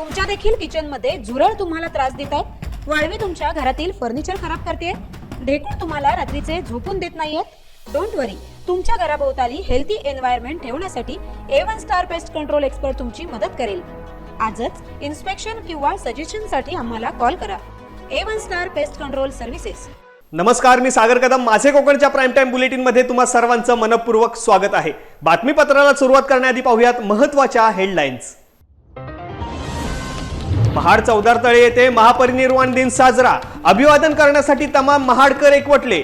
तुमच्या देखील किचनमध्ये झुरळ तुम्हाला त्रास देत आहेत. वाळवी तुमच्या घरातील फर्निचर खराब करते ढेकूळ तुम्हाला रात्रीचे झोपून देत नाहीयेत. डोंट वरी तुमच्या घराभोवताली हेल्थी एन्व्हायरमेंट ठेवण्यासाठी A one star pest control expert तुमची मदत करेल. आजच इन्स्पेक्शन किंवा सजेशनसाठी आम्हाला कॉल करा. A one star pest control services नमस्कार मी सागर कदम. माझे कोकणच्या प्राईम टाइम बुलेटिनमध्ये तुम्हा सर्वांचं मनपूर्वक स्वागत आहे. बातमीपत्राला सुरुवात करण्याआधी पाहूयात महत्त्वाच्या हेडलाईन्स महाड चौदार तळे येथे महापरिनिर्वाण दिन साजरा. अभिवादन करण्यासाठी तमाम महाडकर एकवटले.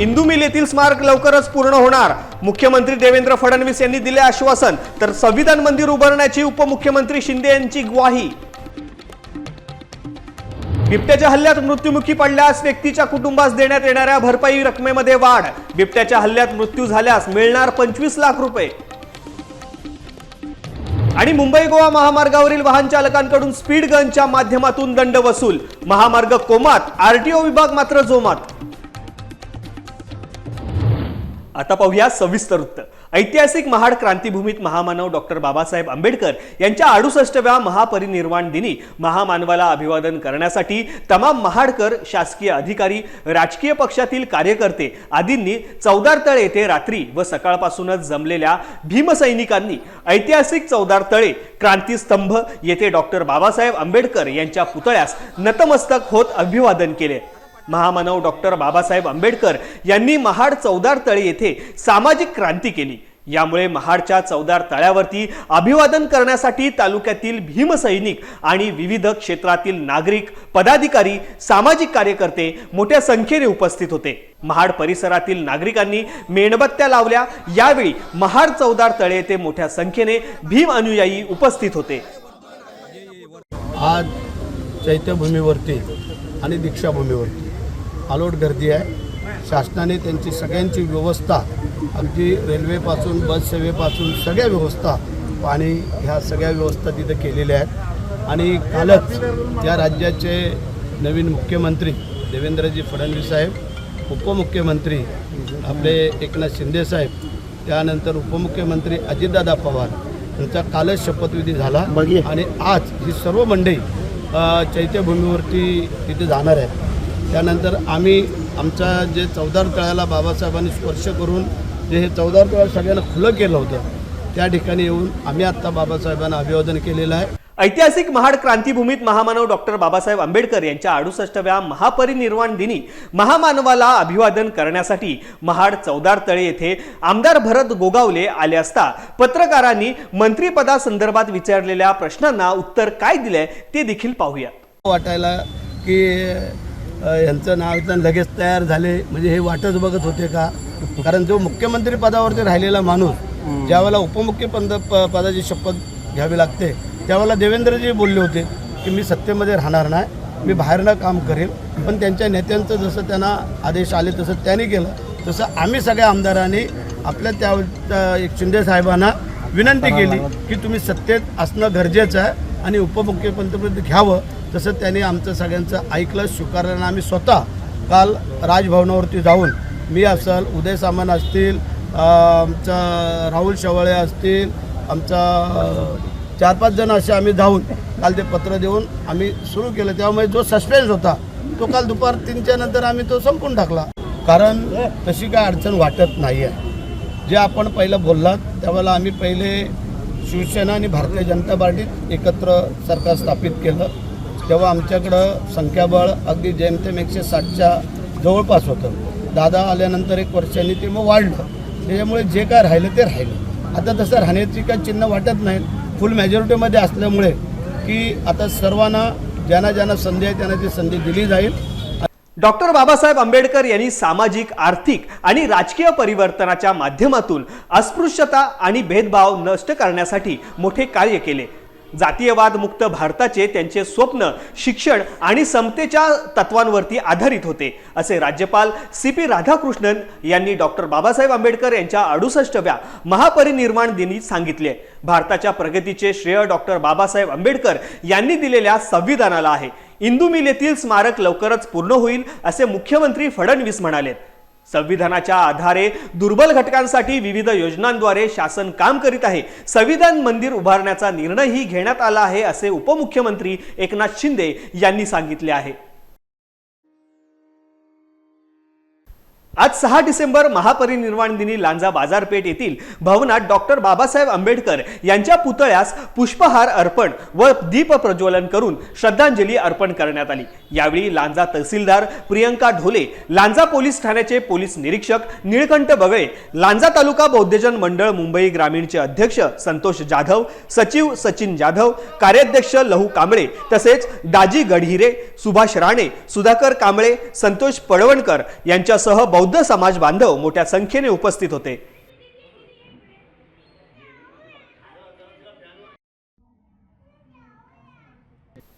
इंदू मिल येथील स्मारक लवकरच पूर्ण होणार. मुख्यमंत्री देवेंद्र फडणवीस यांनी दिले आश्वासन तर संविधान मंदिर उभारण्याची उपमुख्यमंत्री शिंदे यांची ग्वाही. बिबट्याच्या हल्ल्यात मृत्युमुखी पडल्यास व्यक्तीच्या कुटुंबास देण्यात येणाऱ्या भरपाई रकमेमध्ये वाढ. बिबट्याच्या हल्ल्यात मृत्यू झाल्यास मिळणार पंचवीस लाख रुपये. आणि मुंबई गोवा महामार्गावरील वाहन चालकांकडून स्पीड गनच्या माध्यमातून दंड वसूल. महामार्ग कोमात आरटीओ विभाग मात्र जोमात. आता पाहूया सविस्तर वृत्त. ऐतिहासिक महाड क्रांतीभूमीत महामानव डॉक्टर बाबासाहेब आंबेडकर यांच्या अडुसष्टव्या महापरिनिर्वाण दिनी महामानवाला अभिवादन करण्यासाठी तमाम महाडकर शासकीय अधिकारी राजकीय पक्षातील कार्यकर्ते आदींनी चौदारतळे येथे रात्री व सकाळपासूनच जमलेल्या भीमसैनिकांनी ऐतिहासिक चौदार तळे क्रांतीस्तंभ येथे डॉक्टर बाबासाहेब आंबेडकर यांच्या पुतळ्यास नतमस्तक होत अभिवादन केले. महामानव डॉक्टर बाबासाहेब आंबेडकर यांनी महाड चौदार तळे येथे सामाजिक क्रांती केली. यामुळे महाडच्या चौदार तळ्यावरती अभिवादन करण्यासाठी तालुक्यातील भीमसैनिक आणि विविध क्षेत्रातील नागरिक पदाधिकारी सामाजिक कार्यकर्ते मोठ्या संख्येने उपस्थित होते. महाड परिसरातील नागरिकांनी मेणबत्त्या लावल्या. यावेळी महाड चौदार तळे येथे मोठ्या संख्येने भीम अनुयायी उपस्थित होते. आज चैत्यभूमीवरती आणि दीक्षाभूमीवरती आलोट गर्दी आहे. शासनाने त्यांची सगळ्यांची व्यवस्था अगदी रेल्वेपासून बस सेवेपासून सगळ्या व्यवस्था पाणी ह्या सगळ्या व्यवस्था तिथं केलेल्या आहेत. आणि कालच या राज्याचे नवीन मुख्यमंत्री देवेंद्रजी फडणवीस साहेब उपमुख्यमंत्री आपले एकनाथ शिंदे साहेब त्यानंतर उपमुख्यमंत्री अजितदादा पवार यांचा कालच शपथविधी झाला. आणि आज ही सर्व मंडळी चैत्यभूमीवरती तिथे जाणार आहे त्यानंतर आम्ही आमचा जे चौदार तळ्याला बाबासाहेबांनी स्पर्श करून जे हे चौदार तळ्या सगळ्यांना खुलं केलं होतं त्या ठिकाणी येऊन आम्ही आत्ता बाबासाहेबांना अभिवादन केलेलं आहे. ऐतिहासिक महाड क्रांतीभूमीत महामानव डॉक्टर बाबासाहेब आंबेडकर यांच्या अडुसष्टव्या महापरिनिर्वाण दिनी महामानवाला अभिवादन करण्यासाठी महाड चौदार तळे येथे आमदार भरत गोगावले आले असता पत्रकारांनी मंत्रिपदासंदर्भात विचारलेल्या प्रश्नांना उत्तर काय दिलंय ते देखील पाहूया वाटायला की यांचं नाव इथं लगेच तयार झाले. म्हणजे हे वाटच बघत होते का? कारण जो मुख्यमंत्री पदावरती राहिलेला माणूस ज्यावेळेला उपमुख्य पद प- पदाची शपथ घ्यावी लागते त्यावेळेला देवेंद्रजी बोलले होते की मी सत्तेमध्ये राहणार नाही मी बाहेरनं काम करेल. पण त्यांच्या नेत्यांचं जसं त्यांना आदेश आले तसं त्यांनी केलं. तसं आम्ही सगळ्या आमदारांनी आपल्या त्या एक शिंदे साहेबांना विनंती केली की तुम्ही सत्तेत असणं गरजेचं आहे आणि उपमुख्यमंत्रीपद घ्यावं. तसं त्यांनी आमचं सगळ्यांचं ऐकलं स्वीकारलं आणि आम्ही स्वतः काल राजभवनावरती जाऊन मी असेल उदय सामंत असतील आमचं आमचा राहुल शेवाळे असतील आमचा चार पाच जण असे आम्ही जाऊन काल ते पत्र देऊन आम्ही सुरू केलं. त्यामुळे जो सस्पेन्स होता तो काल दुपार तीनच्या नंतर आम्ही तो संपून टाकला. कारण तशी काय अडचण वाटत नाही आहे जे आपण पहिलं बोललात त्यावेळेला आम्ही पहिले शिवसेना आणि भारतीय जनता पार्टीत एकत्र सरकार स्थापित केलं. तेव्हा आमच्याकडं संख्याबळ अगदी जेमतेम एकशे साठच्या जवळपास होतं. दादा आल्यानंतर एक वर्षांनी ते मग वाढलं. त्याच्यामुळे जे काय राहिलं ते राहिलं. आता तसं राहण्याची काय चिन्ह वाटत नाहीत फुल मेजॉरिटीमध्ये असल्यामुळे की आता सर्वांना ज्यांना ज्यांना संधी आहे त्यांना ती संधी दिली जाईल. डॉक्टर बाबासाहेब आंबेडकर यांनी सामाजिक आर्थिक आणि राजकीय परिवर्तनाच्या माध्यमातून अस्पृश्यता आणि भेदभाव नष्ट करण्यासाठी मोठे कार्य केले. जातीयवाद मुक्त भारताचे त्यांचे स्वप्न शिक्षण आणि समतेच्या तत्वांवरती आधारित होते असे राज्यपाल सी पी राधाकृष्णन यांनी डॉक्टर बाबासाहेब आंबेडकर यांच्या अडुसष्टव्या महापरिनिर्वाण दिनी सांगितले. भारताच्या प्रगतीचे श्रेय डॉक्टर बाबासाहेब आंबेडकर यांनी दिलेल्या संविधानाला आहे. इंदू मिल येथील स्मारक लवकरच पूर्ण होईल असे मुख्यमंत्री फडणवीस म्हणाले संविधानाच्या आधारे दुर्बल घटकांसाठी विविध योजनांद्वारे शासन काम करीत आहे. संविधान मंदिर उभारण्याचा निर्णयही घेण्यात आला आहे असे उपमुख्यमंत्री एकनाथ शिंदे यांनी सांगितले आहे. आज सहा डिसेंबर महापरिनिर्वाण दिनी लांजा बाजारपेठ येथील भवनात डॉक्टर बाबासाहेब आंबेडकर यांच्या पुतळ्यास पुष्पहार अर्पण व दीप प्रज्वलन करून श्रद्धांजली अर्पण करण्यात आली. यावेळी लांजा तहसीलदार प्रियंका ढोले लांजा पोलीस ठाण्याचे पोलीस निरीक्षक निळकंठ बगळे लांजा तालुका बौद्धजन मंडळ मुंबई ग्रामीणचे अध्यक्ष संतोष जाधव सचिव सचिन जाधव कार्याध्यक्ष लहू कांबळे तसेच दाजी गढहिरे सुभाष राणे सुधाकर कांबळे संतोष पडवणकर यांच्यासह बौद्ध समाज बांधव मोठ्या संख्येने उपस्थित होते.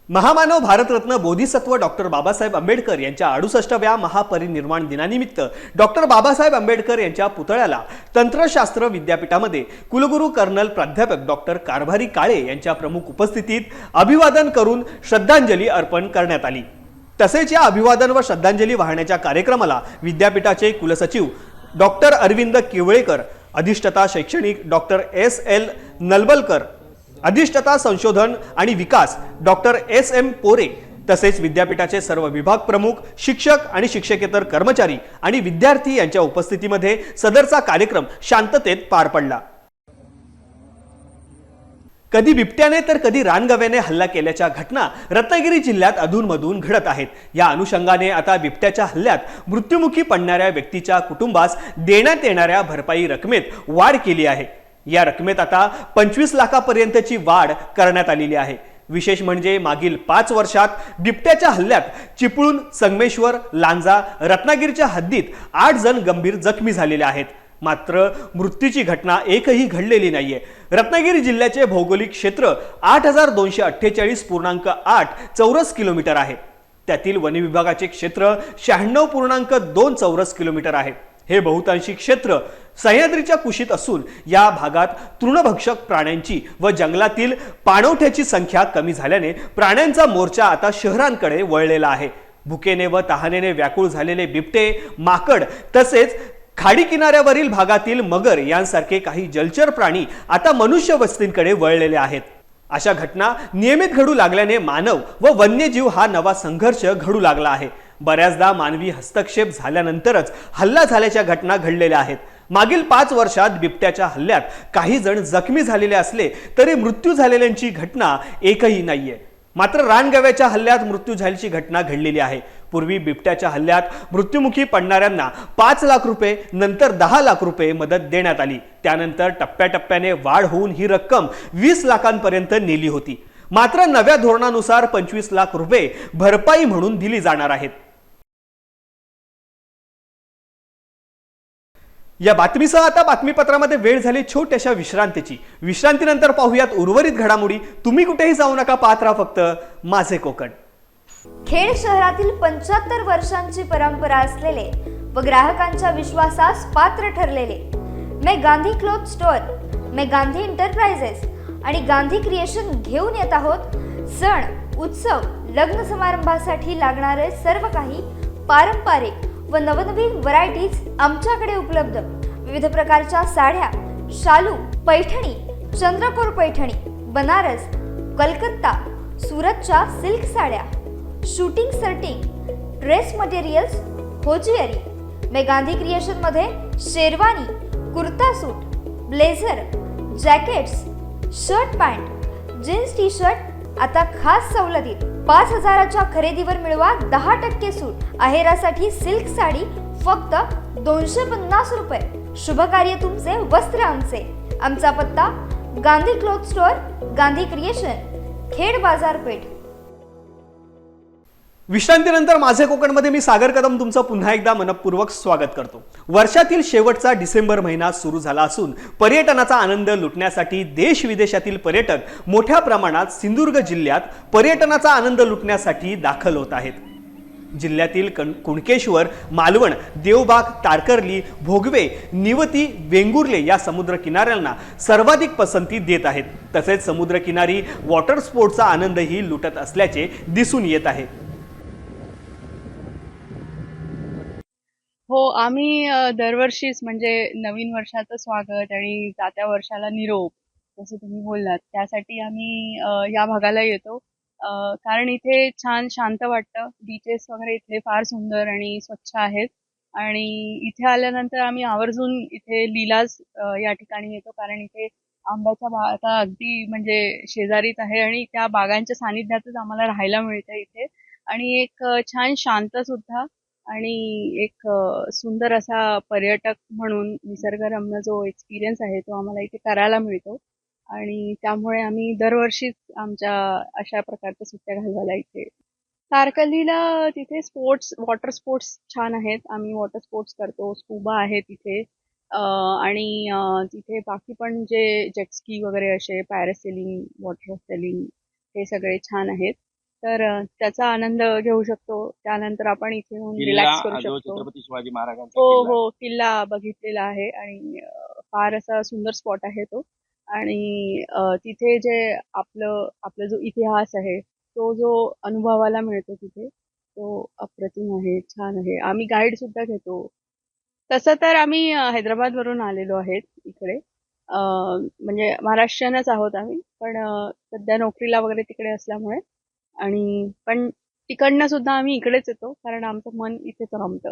महामानव भारतरत्न बोधिसत्व डॉक्टर बाबासाहेब आंबेडकर यांच्या अडुसष्टव्या महापरिनिर्वाण दिनानिमित्त डॉक्टर बाबासाहेब आंबेडकर यांच्या पुतळ्याला तंत्रशास्त्र विद्यापीठामध्ये कुलगुरू कर्नल प्राध्यापक डॉक्टर कारभारी काळे यांच्या प्रमुख उपस्थितीत अभिवादन करून श्रद्धांजली अर्पण करण्यात आली. तसेच या अभिवादन व श्रद्धांजली वाहण्याच्या कार्यक्रमाला विद्यापीठाचे कुलसचिव डॉक्टर अरविंद केवळेकर अधिष्ठता शैक्षणिक डॉक्टर एस एल नलबलकर अधिष्ठता संशोधन आणि विकास डॉक्टर एस एम पोरे तसेच विद्यापीठाचे सर्व विभाग प्रमुख शिक्षक आणि शिक्षकेतर कर्मचारी आणि विद्यार्थी यांच्या उपस्थितीमध्ये सदरचा कार्यक्रम शांततेत पार पडला. कधी बिबट्याने तर कधी रानगव्याने हल्ला केल्याच्या घटना रत्नागिरी जिल्ह्यात अधूनमधून घडत आहेत. या अनुषंगाने आता बिबट्याच्या हल्ल्यात मृत्युमुखी पडणाऱ्या व्यक्तीच्या कुटुंबास देण्यात येणाऱ्या भरपाई रकमेत वाढ केली आहे. या रकमेत आता पंचवीस लाखापर्यंतची वाढ करण्यात आलेली आहे. विशेष म्हणजे मागील पाच वर्षात बिबट्याच्या हल्ल्यात चिपळूण संगमेश्वर लांजा रत्नागिरीच्या हद्दीत आठ जण गंभीर जखमी झालेले आहेत. मात्र मृत्यूची घटना एकही घडलेली नाहीये. रत्नागिरी जिल्ह्याचे भौगोलिक क्षेत्र आठ हजार दोनशे अठ्ठेचाळीस पूर्णांक आठ चौरस किलोमीटर आहे. त्यातील वन विभागाचे क्षेत्र शहाण्णव पूर्णांक दोन चौरस किलोमीटर आहे. हे बहुतांशी क्षेत्र सह्याद्रीच्या कुशीत असून या भागात तृणभक्षक प्राण्यांची व जंगलातील पाणवठ्याची संख्या कमी झाल्याने प्राण्यांचा मोर्चा आता शहरांकडे वळलेला आहे. भुकेने व तहानेने व्याकुळ झालेले बिबटे माकड तसेच खाडी किनाऱ्यावरील भागातील मगर यांसारखे काही जलचर प्राणी आता मनुष्य वस्तींकडे वळलेले आहेत. अशा घटना नियमित घडू लागल्याने मानव व वन्यजीव हा नवा संघर्ष घडू लागला आहे. बऱ्याचदा मानवी हस्तक्षेप झाल्यानंतरच हल्ला झाल्याच्या घटना घडलेल्या आहेत. मागील पाच वर्षात बिबट्याच्या हल्ल्यात काही जण जखमी झालेले असले तरी मृत्यू झालेल्यांची घटना एकही नाहीये. मात्र रानगव्याच्या हल्ल्यात मृत्यू झाल्याची घटना घडलेली आहे. पूर्वी बिबट्याच्या हल्ल्यात मृत्युमुखी पडणाऱ्यांना पाच लाख रुपये नंतर दहा लाख रुपये मदत देण्यात आली. त्यानंतर टप्प्याटप्प्याने वाढ होऊन ही रक्कम वीस लाखांपर्यंत नेली होती. मात्र नव्या धोरणानुसार पंचवीस लाख रुपये भरपाई म्हणून दिली जाणार आहेत. या बातमीसह आता बातमीपत्रामध्ये वेळ झाली छोट्याशा विश्रांतीची. विश्रांतीनंतर पाहूयात उर्वरित घडामोडी. तुम्ही कुठेही जाऊ नका पाहत राहा फक्त माझे कोकण. खेड शहरातील पंच्याहत्तर वर्षांची परंपरा असलेले व ग्राहकांच्या विश्वासास पात्र ठरलेले. मे गांधी क्लोथ स्टोअर मे गांधी इंटरप्राइजेस आणि गांधी क्रिएशन घेऊन येत आहोत सण उत्सव लग्न समारंभासाठी लागणारे सर्व काही पारंपरिक व नवनवीन व्हरायटीज आमच्याकडे उपलब्ध. विविध प्रकारच्या साड्या शालू पैठणी चंद्रकोर पैठणी बनारस कलकत्ता सुरतच्या सिल्क साड्या. Shooting shirting dress materials hosiery मे Gandhi क्रिएशनमध्ये sherwani kurta suit blazer jackets shirt pant jeans T shirt आता खास सवलतीत पाच हजाराच्या खरेदीवर मिळवा दहा टक्के सूट. आहेरासाठी सिल्क साडी फक्त दोनशे पन्नास रुपये. शुभकार्य तुमचे वस्त्र आमचे. आमचा पत्ता Gandhi cloth store Gandhi creation Khed बाजारपेठ. विश्रांतीनंतर माझे कोकणमध्ये मी सागर कदम तुमचं पुन्हा एकदा मनपूर्वक स्वागत करतो. वर्षातील शेवटचा डिसेंबर महिना सुरू झाला असून पर्यटनाचा आनंद लुटण्यासाठी देश विदेशातील पर्यटक मोठ्या प्रमाणात सिंधुदुर्ग जिल्ह्यात पर्यटनाचा आनंद लुटण्यासाठी दाखल होत आहेत. जिल्ह्यातील कण कुणकेश्वर मालवण देवबाग तारकर्ली भोगवे निवती वेंगुर्ले या समुद्र किनाऱ्यांना सर्वाधिक पसंती देत आहेत. तसेच समुद्रकिनारी वॉटर स्पोर्टचा आनंदही लुटत असल्याचे दिसून येत आहे. हो आम्ही अ, दरवर्षीच म्हणजे नवीन वर्षाचं स्वागत आणि जात्या वर्षाला निरोप जसं तुम्ही बोललात त्यासाठी आम्ही अ, या भागाला येतो. अ, कारण इथे छान शांत वाटतं. बीचेस वगैरे इथले फार सुंदर आणि स्वच्छ आहेत. आणि इथे आल्यानंतर आम्ही आवर्जून इथे लीलाज अ, या ठिकाणी येतो. कारण इथे आंब्याच्या बागा अगदी म्हणजे शेजारीच आहे आणि त्या बागांच्या सानिध्यातच आम्हाला राहायला मिळतं इथे. आणि एक अ, छान शांत सुद्धा आणि एक सुंदर असा पर्यटक म्हणून निसर्गरम्य जो एक्सपिरियन्स आहे तो आम्हाला इथे करायला मिळतो. आणि त्यामुळे आम्ही दरवर्षीच आमच्या अशा प्रकारच्या सुट्ट्या घालवायला इथे तारकर्लीला तिथे स्पोर्ट्स वॉटर स्पोर्ट्स छान आहेत. आम्ही वॉटर स्पोर्ट्स करतो स्कूबा आहे तिथे आणि तिथे बाकी पण जे जेटस्की वगैरे असे पॅरासेलिंग वॉटर सेलिंग हे सगळे छान आहेत. तर त्याचा आनंद घेऊ शकतो. त्यानंतर आपण इथे येऊन रिलॅक्स करू जो शकतो. छत्रपती शिवाजी महाराजांचा हो किल्ला हो. किल्ला बघितलेला आहे आणि अ, फार असा सुंदर स्पॉट आहे तो. आणि अ, तिथे जे आपलं आपला जो इतिहास आहे तो जो अनुभवाला मिळतो तिथे तो अप्रतिम आहे छान आहे. आम्ही गाईड सुद्धा घेतो. तसं तर आम्ही अ, हैदराबादवरून आलेलो आहेत इकडे. अ, म्हणजे महाराष्ट्रीयनच आहोत आम्ही पण अ, सध्या नोकरीला वगैरे तिकडे असल्यामुळे आणि पण तिकडनं सुद्धा आम्ही इकडेच येतो कारण आमचं मन इथेच रमतं.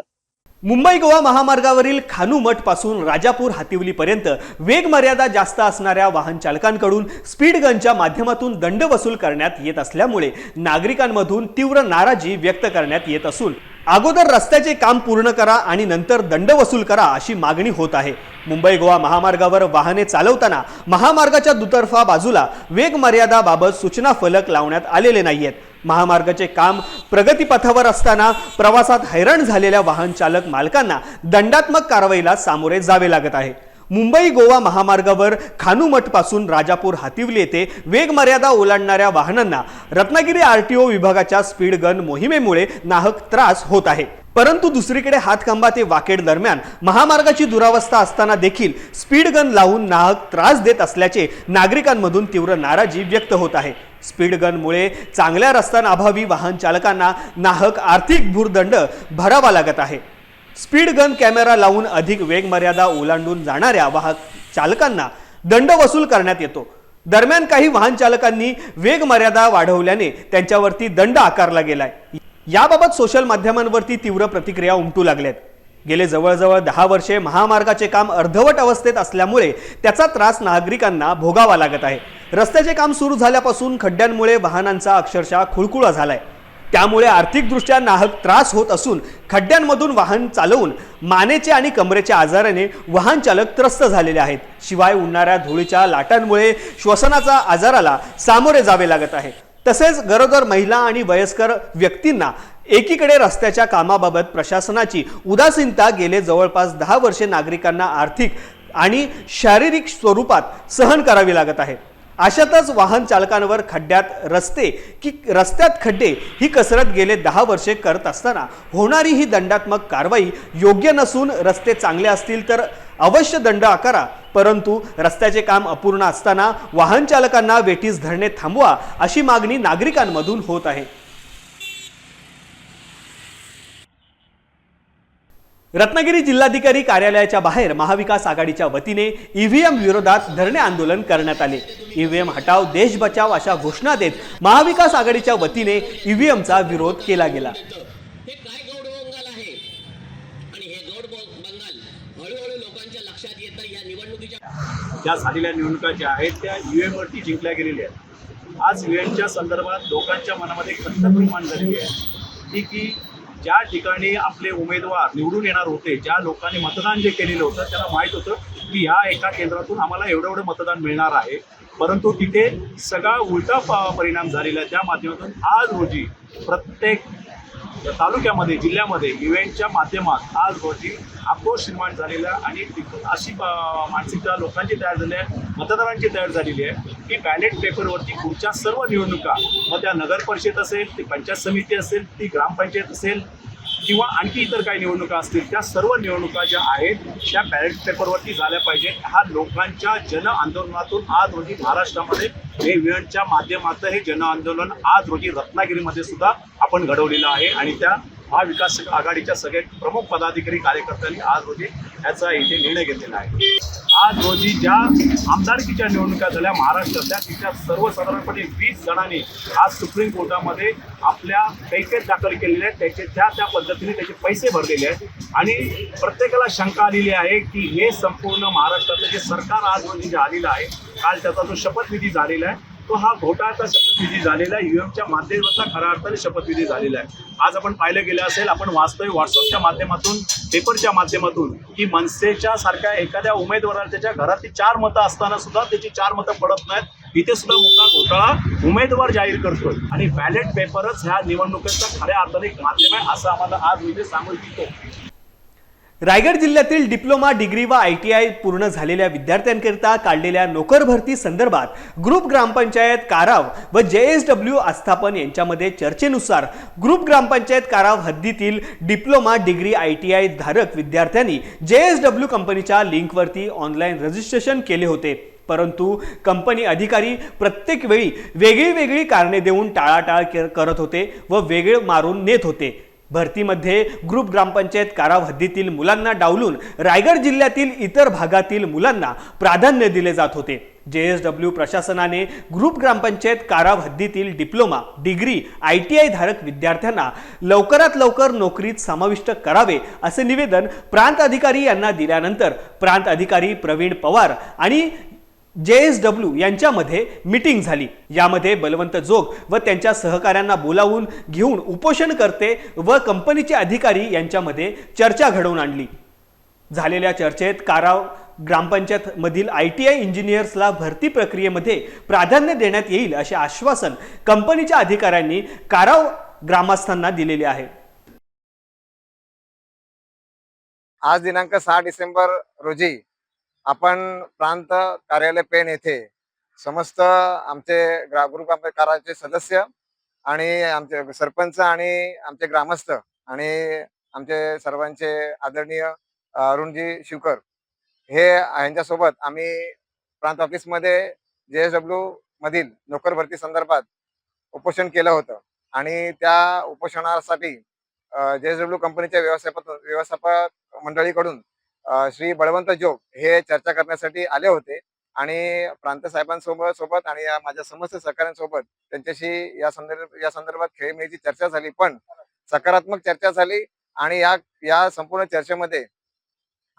मुंबई गोवा महामार्गावरील खानू पासून राजापूर हातिवलीपर्यंत वेग मर्यादा जास्त असणाऱ्या वाहन चालकांकडून स्पीड गनच्या माध्यमातून दंड वसूल करण्यात येत असल्यामुळे नागरिकांमधून तीव्र नाराजी व्यक्त करण्यात येत असून अगोदर रस्त्याचे काम पूर्ण करा आणि नंतर दंड वसूल करा अशी मागणी होत आहे. मुंबई गोवा महामार्गावर वाहने चालवताना महामार्गाच्या दुतर्फा बाजूला वेग मर्यादाबाबत सूचना फलक लावण्यात आलेले नाहीयेत. महामार्गाचे काम प्रगतीपथावर असताना प्रवासात हैराण झालेल्या वाहन चालक मालकांना दंडात्मक कारवाईला सामोरे जावे लागत आहे. मुंबई गोवा महामार्गावर खानुमठपासून राजापूर हातिवली येथे वेगमर्यादा ओलांडणाऱ्या वाहनांना रत्नागिरी आरटीओ विभागाच्या स्पीड गन मोहिमेमुळे नाहक त्रास होत आहे. परंतु दुसरीकडे हातखंबा ते वाकेड दरम्यान महामार्गाची दुरावस्था असताना देखील स्पीड गन लावून नाहक त्रास देत असल्याचे नागरिकांमधून तीव्र नाराजी व्यक्त होत आहे. स्पीड गनमुळे चांगल्या रस्त्यांअभावी वाहन चालकांना नाहक आर्थिक भूर्दंड भरावा लागत आहे. स्पीड गन कॅमेरा लावून अधिक वेग मर्यादा ओलांडून जाणाऱ्या वाहक चालकांना दंड वसूल करण्यात येतो. दरम्यान काही वाहन चालकांनी वेग मर्यादा वाढवल्याने त्यांच्यावरती दंड आकारला गेलाय. याबाबत सोशल माध्यमांवरती तीव्र प्रतिक्रिया उमटू लागल्यात. गेले जवळजवळ दहा वर्षे महामार्गाचे काम अर्धवट अवस्थेत असल्यामुळे त्याचा त्रास नागरिकांना भोगावा लागत आहे. रस्त्याचे काम सुरू झाल्यापासून खड्ड्यांमुळे वाहनांचा अक्षरशः खुळखुळा झालाय. त्यामुळे आर्थिकदृष्ट्या नाहक त्रास होत असून खड्ड्यांमधून वाहन चालवून मानेचे आणि कमरेच्या आजाराने वाहन चालक त्रस्त झालेले आहेत. शिवाय उडणाऱ्या धुळीच्या लाटांमुळे श्वसनाचा आजाराला सामोरे जावे लागत आहे. तसेच गरोदर महिला आणि वयस्कर व्यक्तींना एकीकडे रस्त्याच्या कामाबाबत प्रशासनाची उदासीनता गेले जवळपास दहा वर्षे नागरिकांना आर्थिक आणि शारीरिक स्वरूपात सहन करावी लागत आहे. अशातच वाहन चालकांवर खड्ड्यात रस्ते की रस्त्यात खड्डे ही कसरत गेले दहा वर्षे करत असताना होणारी ही दंडात्मक कारवाई योग्य नसून रस्ते चांगले असतील तर अवश्य दंड आकारा परंतु रस्त्याचे काम अपूर्ण असताना वाहन चालकांना वेठीस धरणे थांबवा अशी मागणी नागरिकांमधून होत आहे. रत्नागिरी जिल्हाधिकारी कार्यालयाच्या बाहेर महाविकास आघाडीच्या वतीने ईव्हीएम विरोधात धरणे आंदोलन करण्यात आले. ईव्हीएम हटाव देश बचाव अशा घोषणा देत महाविकास आघाडीच्या वतीने ईव्हीएमचा विरोध केला गेला. हे काय गौड बंगाल आहे? आणि हे गौड ब- बंगाल हळूहळू लोकांच्या लक्षात येतं या निवडणुकीच्या ज्या झालेल्या निवडणुका ज्या आहेत त्या UM वरती जिंकल्या गेलेल्या आहेत. आज युएनच्या संदर्भात लोकांच्या मनामध्ये खंत निर्माण झालेली आहे. ती की ज्या ठिकाणी आपले उमेदवार निवडून येणार होते ज्या लोकांनी मतदान जे केलेलं होतं त्यांना माहीत होतं की ह्या एका केंद्रातून आम्हाला एवढं एवढं मतदान मिळणार आहे. परंतु तिथे सगळा उलटा परिणाम झालेला आहे. त्या माध्यमातून आज रोजी प्रत्येक तालुक्यामध्ये जिल्ह्यामध्ये इव्हेंटच्या माध्यमात आज रोजी आक्रोश निर्माण झालेला आणि अशी मानसिकता लोकांची तयार झाली आहे मतदारांची तयार झालेली आहे की बॅलेट पेपरवरती पुढच्या सर्व निवडणुका मग त्या नगर परिषद असेल ती पंचायत समिती असेल ती ग्रामपंचायत असेल किंवा आणखी इतर काही निवडणुका असतील त्या सर्व निवडणुका ज्या आहेत त्या बॅलेट पेपरवरती झाल्या पाहिजेत हा लोकांच्या जन आंदोलनातून आज रोजी महाराष्ट्रामध्ये हे विणच्या माध्यमातून हे जन आंदोलन आज रोजी रत्नागिरीमध्ये सुद्धा आपण घडवलेलं आहे आणि त्या महाविकास आघाडीच्या सगळे प्रमुख पदाधिकारी कार्यकर्त्यांनी आज रोजी याचा इथे निर्णय घेतलेला आहे. आज रोजी ज्या आमदारकीच्या निवडणुका झाल्या महाराष्ट्रातल्या तिच्या सर्वसाधारणपणे वीस जणांनी आज सुप्रीम कोर्टामध्ये आपल्या कैकेत दाखल केलेले आहेत. त्याचे त्या त्या पद्धतीने त्याचे पैसे भरलेले आहेत. आणि प्रत्येकाला शंका आलेली आहे की हे संपूर्ण महाराष्ट्रातलं जे सरकार आज रोजी जे आलेलं आहे काल त्याचा जो शपथविधी झालेला आहे तो हा घोटाळाचा शपथविधी झालेला आहे. युएमच्या माध्यमाचा खऱ्या अर्थाने शपथविधी झालेला आहे. आज आपण पाहिलं गेलं असेल आपण वाचतोय व्हॉट्सअपच्या माध्यमातून पेपरच्या माध्यमातून की मनसेच्या सारख्या एखाद्या उमेदवाराला त्याच्या घरातली चार मतं असताना सुद्धा त्याची चार मतं पडत नाहीत. इथे सुद्धा मोठा घोटाळा उमेदवार जाहीर करतोय. आणि बॅलेट पेपरच ह्या निवडणुकीचा खऱ्या अर्थाने एक माध्यम आहे असं आम्हाला आज मी सांगू इच्छितो. रायगड जिल्ह्यातील डिप्लोमा डिग्री व आय टी आय पूर्ण झालेल्या विद्यार्थ्यांकरिता काढलेल्या नोकर भरती संदर्भात ग्रुप ग्रामपंचायत काराव व जे एस डब्ल्यू आस्थापन यांच्यामध्ये चर्चेनुसार ग्रुप ग्रामपंचायत काराव हद्दीतील diploma degree I T I धारक विद्यार्थ्यांनी जे एस डब्ल्यू कंपनीच्या लिंकवरती ऑनलाईन रजिस्ट्रेशन केले होते. परंतु कंपनी अधिकारी प्रत्येक वेळी वेगळी वेगळी कारणे देऊन टाळाटाळ करत होते व वेगळे मारून नेत होते. भरतीमध्ये ग्रुप ग्रामपंचायत काराव हद्दीतील मुलांना डावलून रायगड जिल्ह्यातील इतर भागातील मुलांना प्राधान्य दिले जात होते. जे एस डब्ल्यू प्रशासनाने ग्रुप ग्रामपंचायत काराव हद्दीतील diploma degree I T I धारक विद्यार्थ्यांना लवकरात लवकर नोकरीत समाविष्ट करावे असे निवेदन प्रांत अधिकारी यांना दिल्यानंतर प्रांत अधिकारी प्रवीण पवार आणि जे एस डब्ल्यू यांच्यामध्ये मीटिंग झाली. यामध्ये बलवंत जोग व त्यांच्या सहकाऱ्यांना बोलावून घेऊन उपोषण करते व कंपनीचे अधिकारी यांच्यामध्ये चर्चा घडवून आणली. झालेल्या चर्चेत काराव ग्रामपंचायत मधील आय टी आय इंजिनियर्सला भरती प्रक्रियेमध्ये प्राधान्य देण्यात येईल असे आश्वासन कंपनीच्या अधिकाऱ्यांनी काराव ग्रामस्थांना दिलेले आहे. आज दिनांक सहा डिसेंबर रोजी आपण प्रांत कार्यालय पेन येथे समस्त आमचे ग्रा ग्रुप कार्याचे सदस्य आणि आमचे सरपंच आणि आमचे ग्रामस्थ आणि आमचे सर्वांचे आदरणीय अरुणजी शिवकर हे यांच्यासोबत आम्ही प्रांत ऑफिसमध्ये जे एस डब्ल्यू मधील नोकर भरती संदर्भात उपोषण केलं होतं. आणि त्या उपोषणासाठी जे एस डब्ल्यू कंपनीच्या व्यवस्थापक व्यवस्थापक मंडळीकडून श्री बळवंत जोग हे चर्चा करण्यासाठी आले होते. आणि प्रांत साहेबांसोबत सोबत आणि माझ्या समस्त सहकाऱ्यांसोबत त्यांच्याशी या संदर्भ या संदर्भात खेळीमेळीची चर्चा झाली. पण सकारात्मक चर्चा झाली आणि या या संपूर्ण चर्चेमध्ये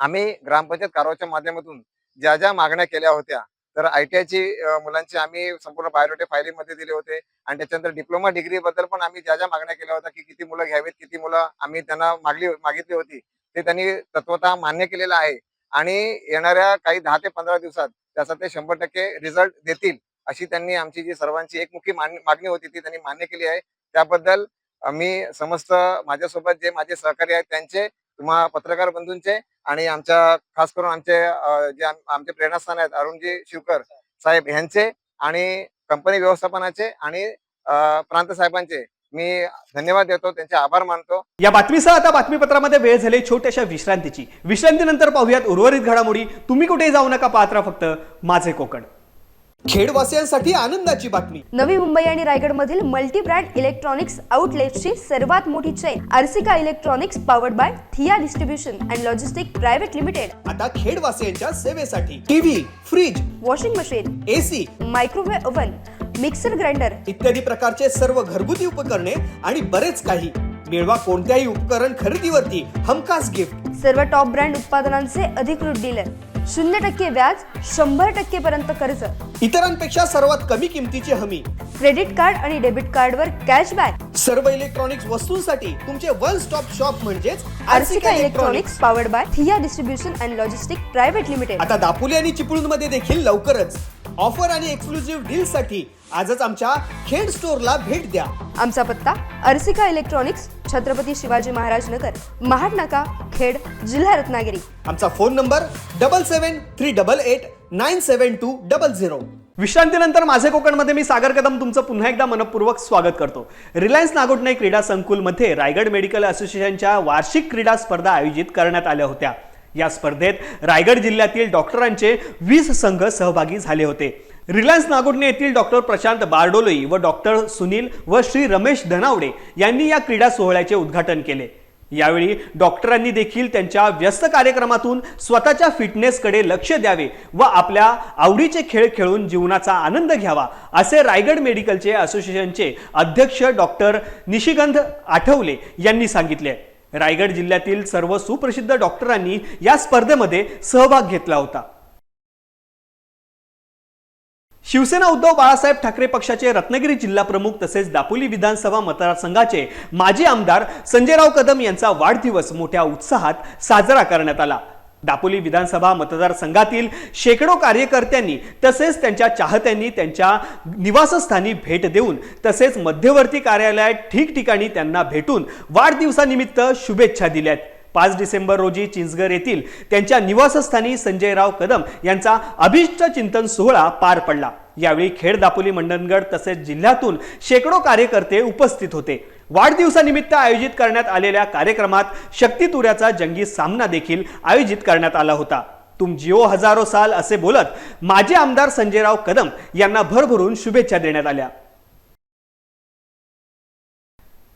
आम्ही ग्रामपंचायत कारवाच्या माध्यमातून ज्या ज्या मागण्या केल्या होत्या तर आय टी आयची मुलांची आम्ही संपूर्ण बायोडेटे फायलिंगमध्ये दिले होते आणि त्याच्यानंतर डिप्लोमा डिग्री बद्दल पण आम्ही ज्या ज्या मागण्या केल्या होत्या की किती मुलं घ्यावीत किती मुलं आम्ही त्यांना मागली मागितली होती ते त्यांनी तत्वतः मान्य केलेलं आहे. आणि येणाऱ्या काही दहा ते पंधरा दिवसात त्याचा ते शंभर टक्के रिझल्ट देतील अशी त्यांनी आमची जी सर्वांची एकमुखी मागणी होती ती त्यांनी मान्य केली आहे. त्याबद्दल मी समस्त माझ्यासोबत जे माझे सहकारी आहेत त्यांचे तुम्हा पत्रकार बंधूंचे आणि आमच्या खास करून आमचे जे आमचे प्रेरणास्थान आहेत अरुणजी शिवकर साहेब यांचे आणि कंपनी व्यवस्थापनाचे आणि प्रांत साहेबांचे मी धन्यवाद देतो त्यांचे आभार मानतो. या बातमीसह आता बातमीपत्रामध्ये वेळ झाली छोट्याशा विश्रांतीची. विश्रांतीनंतर पाहूयात उर्वरित घडामोडी. तुम्ही कुठेही जाऊ नका पात्र फक्त माझे कोकण. खेडवासियांसाठी आनंदाची बातमी. नवी मुंबई आणि रायगडमधील मल्टी ब्रँड इलेक्ट्रॉनिक्स आउटलेट्सची सर्वात मोठी chain Arsika electronics powered by Thea distribution and logistic private limited. आता खेडवासियांच्या सेवेसाठी TV fridge washing machine AC microwave oven mixer grinder इत्यादी प्रकारचे सर्व घरगुती उपकरणे आणि बरेच काही. मिळवा कोणत्याही उपकरण खरेदीवरती हमखास गिफ्ट सर्व टॉप ब्रँड उत्पादनांचे अधिकृत डीलर शून्य टक्के व्याज शंभर टक्के पर्यंत कर्ज. इतरांपेक्षा सर्वात कमी किमतीची हमी. क्रेडिट कार्ड आणि डेबिट कार्डवर कॅशबॅक सर्व इलेक्ट्रॉनिक्स वस्तूंसाठी तुमचे वन स्टॉप शॉप म्हणजेच Arsika electronics. Powered by Thea distribution and logistic private limited. आता दापोली आणि चिपळूणमध्ये देखील लवकरच ऑफर आणि एक्सक्लुझिव्ह डील साठी आजच आमच्या खेड स्टोअरला भेट द्या. आमचा पत्ता अर्सिका इलेक्ट्रॉनिक्स छत्रपती शिवाजी महाराज नगर महाड नाका खेड जिल्हा रत्नागिरी. आमचा phone number double seven three double eight nine seven two double zero विश्रांतीनंतर माझे कोकणमध्ये मी सागर कदम तुमचं पुन्हा एकदा मनपूर्वक स्वागत करतो. रिलायन्स नागोठणे क्रीडा संकुलमध्ये रायगड मेडिकल असोसिएशनच्या वार्षिक क्रीडा स्पर्धा आयोजित करण्यात आल्या होत्या. या स्पर्धेत रायगड जिल्ह्यातील डॉक्टरांचे वीस संघ सहभागी झाले होते. रिलायन्स नागोठणे येथील डॉक्टर प्रशांत बारडोलोई व डॉक्टर सुनील व श्री रमेश धनावडे यांनी या क्रीडा सोहळ्याचे उद्घाटन केले. यावेळी डॉक्टरांनी देखील त्यांच्या व्यस्त कार्यक्रमातून स्वतःच्या फिटनेसकडे लक्ष द्यावे व आपल्या आवडीचे खेळ खेळून जीवनाचा आनंद घ्यावा असे रायगड मेडिकलचे असोसिएशनचे अध्यक्ष डॉक्टर निशिगंध आठवले यांनी सांगितले. रायगड जिल्ह्यातील सर्व सुप्रसिद्ध डॉक्टरांनी या स्पर्धेमध्ये सहभाग घेतला होता. शिवसेना उद्धव बाळासाहेब ठाकरे पक्षाचे रत्नागिरी जिल्हा प्रमुख तसेच दापोली विधानसभा मतदारसंघाचे माजी आमदार संजयराव कदम यांचा वाढदिवस मोठ्या उत्साहात साजरा करण्यात आला. दापोली विधानसभा मतदारसंघातील शेकडो कार्यकर्त्यांनी तसेच त्यांच्या चाहत्यांनी त्यांच्या निवासस्थानी भेट देऊन तसेच मध्यवर्ती कार्यालयात ठिकठिकाणी त्यांना भेटून वाढदिवसानिमित्त शुभेच्छा दिल्यात. पाच डिसेंबर रोजी चिंचगर येथील त्यांच्या निवासस्थानी संजयराव कदम यांचा अभिष्ट चिंतन सोहळा पार पडला. यावेळी खेड दापोली मंडणगड तसेच जिल्ह्यातून शेकडो कार्यकर्ते उपस्थित होते. वाढदिवसानिमित्त आयोजित करण्यात आलेल्या कार्यक्रमात शक्ती तुऱ्याचा जंगी सामना देखील आयोजित करण्यात आला होता. तुम जिओ हजारो साल असे बोलत माजी आमदार संजयराव कदम यांना भरभरून शुभेच्छा देण्यात आल्या.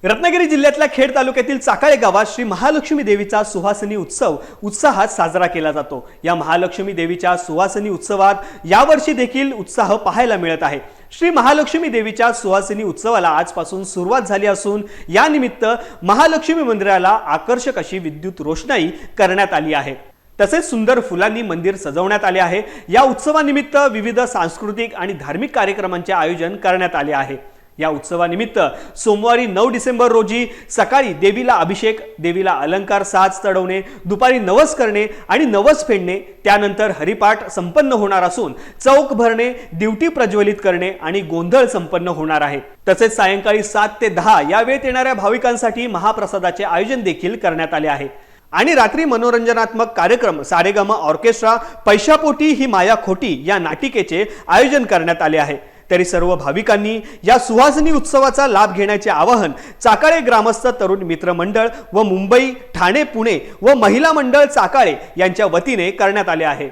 रत्नागिरी जिल्ह्यातल्या खेड तालुक्यातील चाकाळे गावात श्री महालक्ष्मी देवीचा सुहासनी उत्सव उत्साहात साजरा केला जातो. या महालक्ष्मी देवीच्या सुहासनी उत्सवात यावर्षी देखील उत्साह पाहायला मिळत आहे. श्री महालक्ष्मी देवीच्या सुहासिनी उत्सवाला आजपासून सुरुवात झाली असून या निमित्त महालक्ष्मी मंदिराला आकर्षक अशी विद्युत रोषणाई करण्यात आली आहे. तसेच सुंदर फुलांनी मंदिर सजवण्यात आले आहे. या उत्सवानिमित्त विविध सांस्कृतिक आणि धार्मिक कार्यक्रमांचे आयोजन करण्यात आले आहे. या उत्सवानिमित्त सोमवारी नऊ डिसेंबर रोजी सकाळी देवीला अभिषेक देवीला अलंकार साज चढवणे दुपारी नवस करणे आणि नवस फेडणे त्यानंतर हरिपाठ संपन्न होणार असून चौक भरणे दिवटी प्रज्वलित करणे आणि गोंधळ संपन्न होणार आहे. तसेच सायंकाळी सात ते दहा या वेळेत येणाऱ्या भाविकांसाठी महाप्रसादाचे आयोजन देखील करण्यात आले आहे. आणि रात्री मनोरंजनात्मक कार्यक्रम सारेगम ऑर्केस्ट्रा पैशापोटी ही माया खोटी या नाटिकेचे आयोजन करण्यात आले आहे. तरी सर्व भाविकांनी या सुहासिनी उत्सवाचा लाभ घेण्याचे आवाहन चाकाळे ग्रामस्थ तरुण मित्र मंडळ व मुंबई ठाणे पुणे व महिला मंडळ चाकाळे यांच्या वतीने करण्यात आले आहे.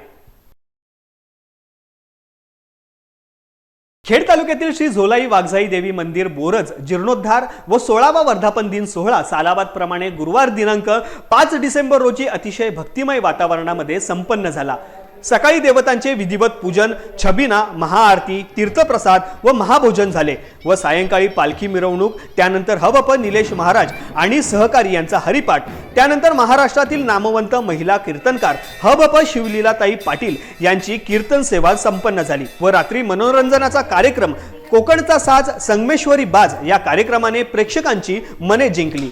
खेड तालुक्यातील श्री झोलाई वाघजाई देवी मंदिर बोरज जीर्णोद्धार व सोळावा वर्धापन दिन सोहळा सालाबाद प्रमाणे गुरुवार दिनांक पाच डिसेंबर रोजी अतिशय भक्तिमय वातावरणामध्ये संपन्न झाला. सकाळी देवतांचे विधिवत पूजन छबिना महाआरती तीर्थप्रसाद व महाभोजन झाले व सायंकाळी पालखी मिरवणूक त्यानंतर हवप निलेश महाराज आणि सहकारी यांचा हरिपाठ त्यानंतर महाराष्ट्रातील नामवंत महिला कीर्तनकार हवप शिवलीलाताई पाटील यांची कीर्तन सेवा संपन्न झाली व रात्री मनोरंजनाचा कार्यक्रम कोकणचा साज संगमेश्वरी बाज या कार्यक्रमाने प्रेक्षकांची मने जिंकली.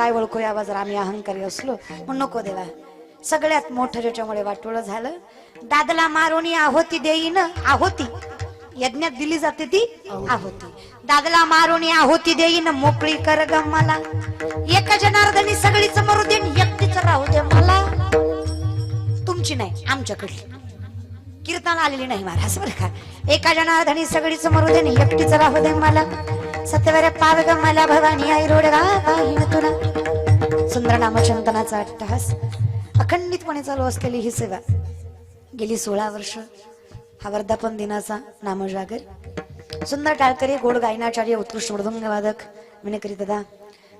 काय ओळखू यावा जर आम्ही अहंकारी असलो. मग नको देवा. सगळ्यात मोठं ज्याच्यामुळे वाटोळं झालं दादला मारोनी आहोती देईन आहोती. यज्ञात दिली जाते ती आहोती. दादला मारोनी आहोती देईन मोकळी कर ग मला. एका जनार्दनी सगळीच मरू दे एकटीच राहू दे मला. तुमची नाही आमच्याकडली. कीर्तन आलेली नाही महाराज बरं का? एका जनार्दनी सगळीच मरू दे एकटीच राहू दे मला. सत्यवर पाव मला भवानी आई रोडगा पाहिन तुला. सुंदर नामचिंतनाचा अट्टहास. अखंडितपणे चालू असलेली ही सेवा. गेली सोळा वर्ष. हा वर्धापन दिनाचा नामजागर. सुंदर टाळकरी गोड गायनाचार्य उत्कृष्ट मृदंग वादक विनकरी दादा.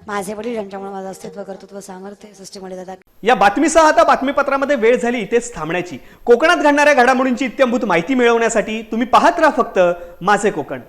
माझे वडील ज्यांच्यामुळे माझं अस्तित्व कर्तृत्व सामर्थ्य सृष्टीमुळे दादा. या बातमीसह आता बातमीपत्रामध्ये वेळ झाली इथेच थांबण्याची. कोकणात घडणाऱ्या घडामोडींची इत्यंभूत माहिती मिळवण्यासाठी तुम्ही पाहत राहा फक्त माझे कोकण.